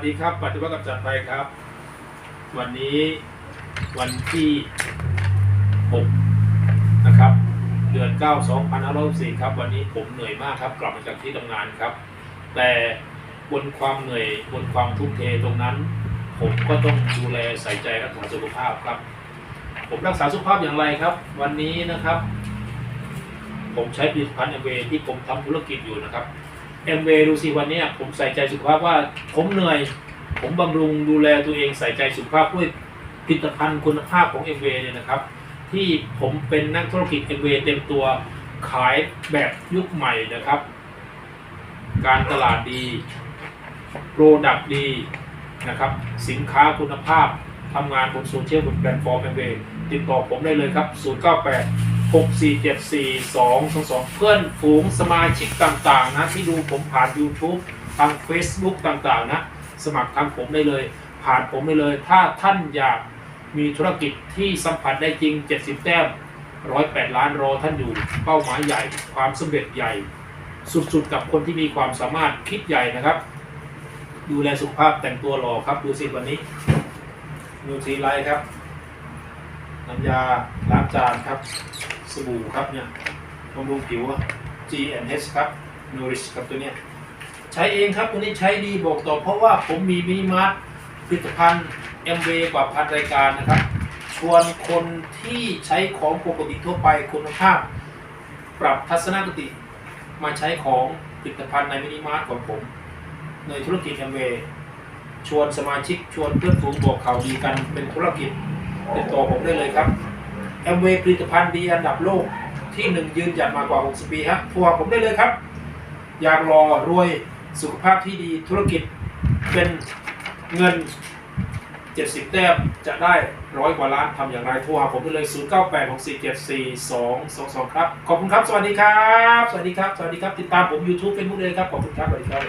สวัสดีครับปฏิวัติกับจัดไปครับ วันนี้วันที่ 6 นะครับ เดือน 9 2564 ครับ วันนี้ผมเหนื่อยมากครับ กลับมาจากที่ทำงานครับ แต่บนความเหนื่อยบนความทุ่มเทตรงนั้น ผมก็ต้องดูแลใส่ใจรักษาสุขภาพครับ ผมรักษาสุขภาพอย่างไรครับ วันนี้นะครับ ผมใช้ผลิตภัณฑ์เอเวที่ผมทำธุรกิจอยู่นะครับ เอ็มเวดูสิวันนี้ผมใส่ใจสุขภาพว่า ผมเหนื่อย ผมบำรุงดูแลตัวเองใส่ใจสุขภาพด้วยผลิตภัณฑ์คุณภาพของเอ็มเวเนี่ยนะครับ ที่ผมเป็นนักธุรกิจเอ็มเวเต็มตัวขายแบบยุคใหม่นะครับ การตลาดดีโปรดักดีนะครับ สินค้าคุณภาพทำงานบนโซเชียลบนแพลตฟอร์มเอ็มเวติดต่อผมได้เลยครับ 098 6474222 เพื่อนฝูงสมาชิกต่างๆนะที่ดูผมผ่าน YouTube ทาง Facebook ต่างๆนะสมัครทางผมได้เลย ผ่านผมได้เลย ถ้าท่านอยากมีธุรกิจที่สัมผัสได้จริง 70 แต้ม 108 ล้านรอท่านอยู่ เป้าหมายใหญ่ ความสำเร็จใหญ่ สุดๆ กับคนที่มีความสามารถคิดใหญ่นะครับ ดูแลสุขภาพแต่งตัวหล่อครับ ดูสิวันนี้นูทีไลท์ครับ น้ำยาล้างจานครับ สบู่ครับเนี่ยบำรุงผิวอะ G&H ครับ Nourish ครับตัวเนี้ยใช้เองครับตัวนี้ใช้ดีบอกต่อเพราะว่าผมมีมินิมาร์ทผลิตภัณฑ์ MV กว่าพันรายการนะครับ ชวนคนที่ใช้ของปกติทั่วไปคุณภาพ ปรับทัศนคติ มาใช้ของผลิตภัณฑ์ในมินิมาร์ทของผม ในธุรกิจ MV ชวนสมาชิกชวนเพื่อนฝูงบอกข่าวดีกันเป็นธุรกิจ ติดต่อผมได้เลยครับ MV ผลิตภัณฑ์ดีอันดับโลกที่หนึ่งยืนหยัดมากว่า 60 ปีฮะโทรหาผมได้เลยครับ อยากรอรวยสุขภาพที่ดีธุรกิจเป็นเงิน 70 แต้มจะได้ร้อยกว่าล้านทำอย่างไรโทรหาผมได้เลย 0986474222 ครับ ขอบคุณครับ สวัสดีครับ สวัสดีครับ สวัสดีครับ ติดตามผม YouTube Facebook เลยครับ ขอบคุณครับ สวัสดีครับ